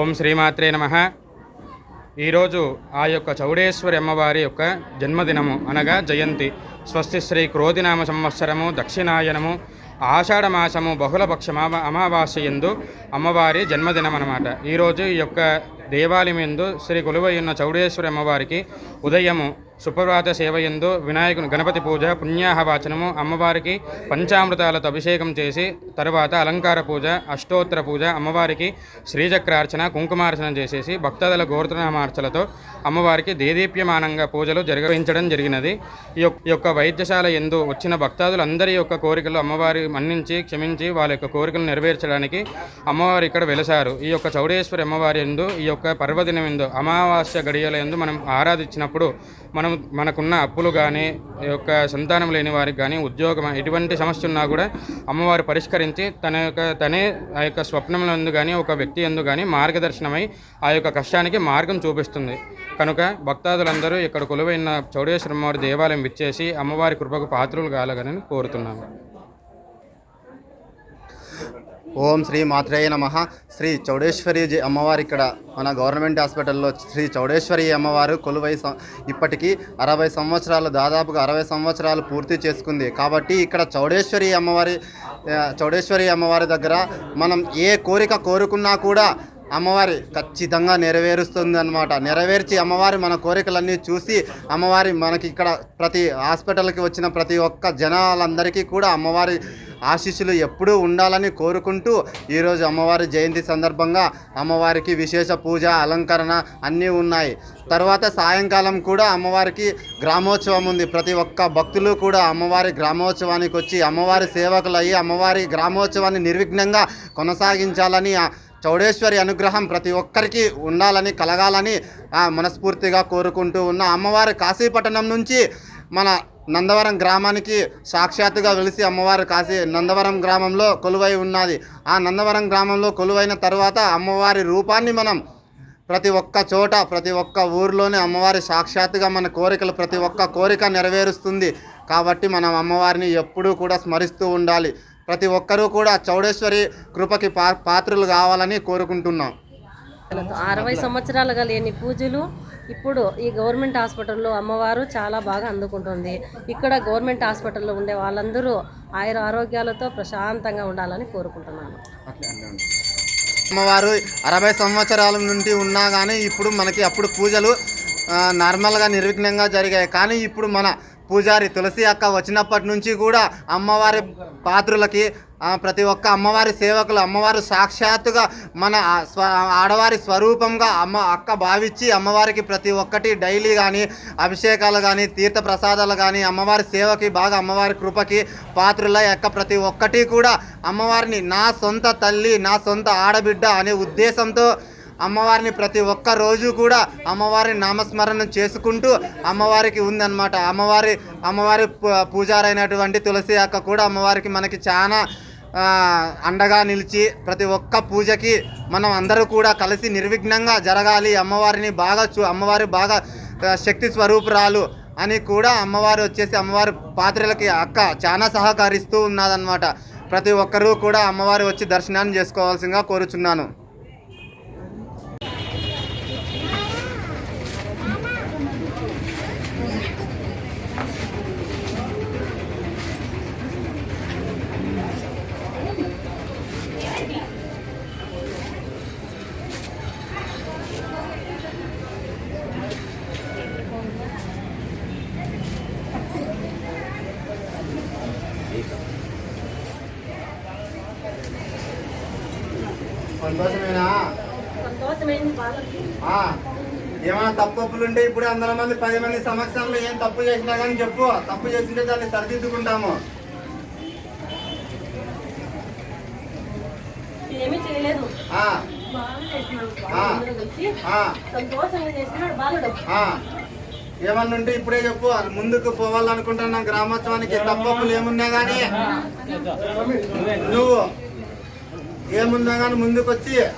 ఓం శ్రీమాత్రే నమ. ఈరోజు ఆ యొక్క చౌడేశ్వరి అమ్మవారి యొక్క జన్మదినము అనగా జయంతి. స్వస్తి శ్రీ క్రోధినామ సంవత్సరము దక్షిణాయనము ఆషాఢ మాసము బహుళపక్షమ అమావాస్య ఎందు అమ్మవారి జన్మదినం అన్నమాట. ఈరోజు ఈ యొక్క దేవాలయం ఎందు శ్రీ కొలువయ్యున్న చౌడేశ్వరి అమ్మవారికి ఉదయము సుప్రభాత సేవ ఎందు వినాయకుని గణపతి పూజ పుణ్యాహవాచనము అమ్మవారికి పంచామృతాలతో అభిషేకం చేసి తరువాత అలంకార పూజ అష్టోత్తర పూజ అమ్మవారికి శ్రీచక్రార్చన కుంకుమార్చన చేసేసి భక్తదల గోర్తనామార్చలతో అమ్మవారికి దేదీప్యమానంగా పూజలు జరిగించడం జరిగినది. ఈ యొక్క- ఈ యొక్క వైద్యశాల ఎందు వచ్చిన భక్తాదులందరి యొక్క కోరికలు అమ్మవారి మన్నించి క్షమించి వాళ్ళ యొక్క కోరికలు నెరవేర్చడానికి అమ్మవారు ఇక్కడ వెలసారు. ఈ యొక్క చౌడేశ్వరి అమ్మవారి ఎందు ఈ యొక్క పర్వదినం ఎందు అమావాస్య గడియల ఎందు మనం ఆరాధించినప్పుడు మనం మనకున్న అప్పులు కానీ ఈ యొక్క సంతానం లేని వారికి కానీ ఉద్యోగం ఎటువంటి సమస్య ఉన్నా కూడా అమ్మవారు పరిష్కరించి తన యొక్క తనే ఆ యొక్క స్వప్నంలో ఎందు కానీ ఒక వ్యక్తి ఎందు కానీ మార్గదర్శనమై ఆ యొక్క కష్టానికి మార్గం చూపిస్తుంది. కనుక భక్తాదులందరూ ఇక్కడ కొలువైన చౌడేశ్వరమ్మవారి దేవాలయం విచ్చేసి అమ్మవారి కృపకు పాత్రులు కాలగనని కోరుతున్నాము. ఓం శ్రీ మాత్రేయ నమ. శ్రీ చౌడేశ్వరి అమ్మవారి అమ్మవారు ఇక్కడ మన గవర్నమెంట్ హాస్పిటల్లో శ్రీ చౌడేశ్వరి అమ్మవారు కొలువై ఇప్పటికీ అరవై సంవత్సరాలు దాదాపుగా అరవై సంవత్సరాలు పూర్తి చేసుకుంది. కాబట్టి ఇక్కడ చౌడేశ్వరి అమ్మవారి చౌడేశ్వరి అమ్మవారి దగ్గర మనం ఏ కోరిక కోరుకున్నా కూడా అమ్మవారి ఖచ్చితంగా నెరవేరుస్తుంది అనమాట నెరవేర్చి అమ్మవారి మన కోరికలన్నీ చూసి అమ్మవారి మనకి ఇక్కడ ప్రతి హాస్పిటల్కి వచ్చిన ప్రతి ఒక్క జనాలందరికీ కూడా అమ్మవారి ఆశీస్సులు ఎప్పుడూ ఉండాలని కోరుకుంటూ ఈరోజు అమ్మవారి జయంతి సందర్భంగా అమ్మవారికి విశేష పూజ అలంకరణ అన్నీ ఉన్నాయి. తర్వాత సాయంకాలం కూడా అమ్మవారికి గ్రామోత్సవం ఉంది. ప్రతి ఒక్క భక్తులు కూడా అమ్మవారి గ్రామోత్సవానికి వచ్చి అమ్మవారి సేవకులు అయ్యి అమ్మవారి గ్రామోత్సవాన్ని నిర్విఘ్నంగా కొనసాగించాలని చౌడేశ్వరి అనుగ్రహం ప్రతి ఒక్కరికి ఉండాలని కలగాలని ఆ, మనస్ఫూర్తిగా కోరుకుంటూ ఉన్న అమ్మవారి కాశీపట్టణం నుంచి మన నందవరం గ్రామానికి సాక్షాత్తుగా వెలిసి అమ్మవారు కాశీ నందవరం గ్రామంలో కొలువై ఉన్నది. ఆ నందవరం గ్రామంలో కొలువైన తర్వాత అమ్మవారి రూపాన్ని మనం ప్రతి ఒక్క చోట ప్రతి ఒక్క ఊర్లోనే అమ్మవారి సాక్షాత్తుగా మన కోరికలు ప్రతి ఒక్క కోరిక నెరవేరుస్తుంది. కాబట్టి మనం అమ్మవారిని ఎప్పుడూ కూడా స్మరిస్తూ ఉండాలి. ప్రతి ఒక్కరూ కూడా చౌడేశ్వరి కృపకి పా పాత్రులు కావాలని కోరుకుంటున్నాం. అరవై సంవత్సరాలుగా లేని పూజలు ఇప్పుడు ఈ గవర్నమెంట్ హాస్పిటల్లో అమ్మవారు చాలా బాగా అందుకుంటుంది. ఇక్కడ గవర్నమెంట్ హాస్పిటల్లో ఉండే వాళ్ళందరూ ఆయుర ఆరోగ్యాలతో ప్రశాంతంగా ఉండాలని కోరుకుంటున్నాను. అమ్మవారు అరవై సంవత్సరాల నుండి ఉన్నా కానీ ఇప్పుడు మనకి అప్పుడు పూజలు నార్మల్గా నిర్విఘ్నంగా జరిగాయి. కానీ ఇప్పుడు మన పూజారి తులసి అక్క వచ్చినప్పటి నుంచి కూడా అమ్మవారి పాత్రులకి ప్రతి ఒక్క అమ్మవారి సేవకులు అమ్మవారు సాక్షాత్తుగా మన స్వ ఆడవారి స్వరూపంగా అమ్మ అక్క భావించి అమ్మవారికి ప్రతి ఒక్కటి డైలీ కానీ అభిషేకాలు కానీ తీర్థ ప్రసాదాలు కానీ అమ్మవారి సేవకి బాగా అమ్మవారి కృపకి పాత్రుల యొక్క ప్రతి ఒక్కటి కూడా అమ్మవారిని నా సొంత తల్లి నా సొంత ఆడబిడ్డ అనే ఉద్దేశంతో అమ్మవారిని ప్రతి ఒక్క రోజు కూడా అమ్మవారి నామస్మరణ చేసుకుంటూ అమ్మవారికి ఉందన్నమాట. అమ్మవారి అమ్మవారి పూ- పూజారైనటువంటి తులసి అక్క కూడా అమ్మవారికి మనకి చాలా అండగా నిలిచి ప్రతి ఒక్క పూజకి మనం అందరూ కూడా కలిసి నిర్విఘ్నంగా జరగాలి. అమ్మవారిని బాగా చూ అమ్మవారి బాగా శక్తి స్వరూపురాలు అని కూడా అమ్మవారు వచ్చేసి అమ్మవారి పాత్రలకి అక్క చాలా సహకరిస్తూ ఉన్నదన్నమాట. ప్రతి ఒక్కరూ కూడా అమ్మవారు వచ్చి దర్శనాన్ని చేసుకోవాల్సిందిగా కోరుచున్నాను. సంతోషమేనా? సంతోషమైంది బాగా ఆ, ఏమైనా తప్పులు ఉంటే ఇప్పుడు వందల మంది పది మంది సమక్షంలో ఏం తప్పు చేసినా కానీ చెప్పు. తప్పు చేసింటే దాన్ని సరిదిద్దుకుంటాము. ఏమీ చేయలేదు. ఆ, బాగా చేసినాడు. ఆ. అందరూ వచ్చి ఆ, సంతోషంగా చేసినాడు బాలుడు. ఆ. ఏమన్నా ఉంటే ఇప్పుడే చెప్పు. అది ముందుకు పోవాలనుకుంటున్నాం గ్రామోత్సవానికి తప్పులు ఏమున్నా కానీ నువ్వు ఏముందా కానీ ముందుకు వచ్చి ముందుకు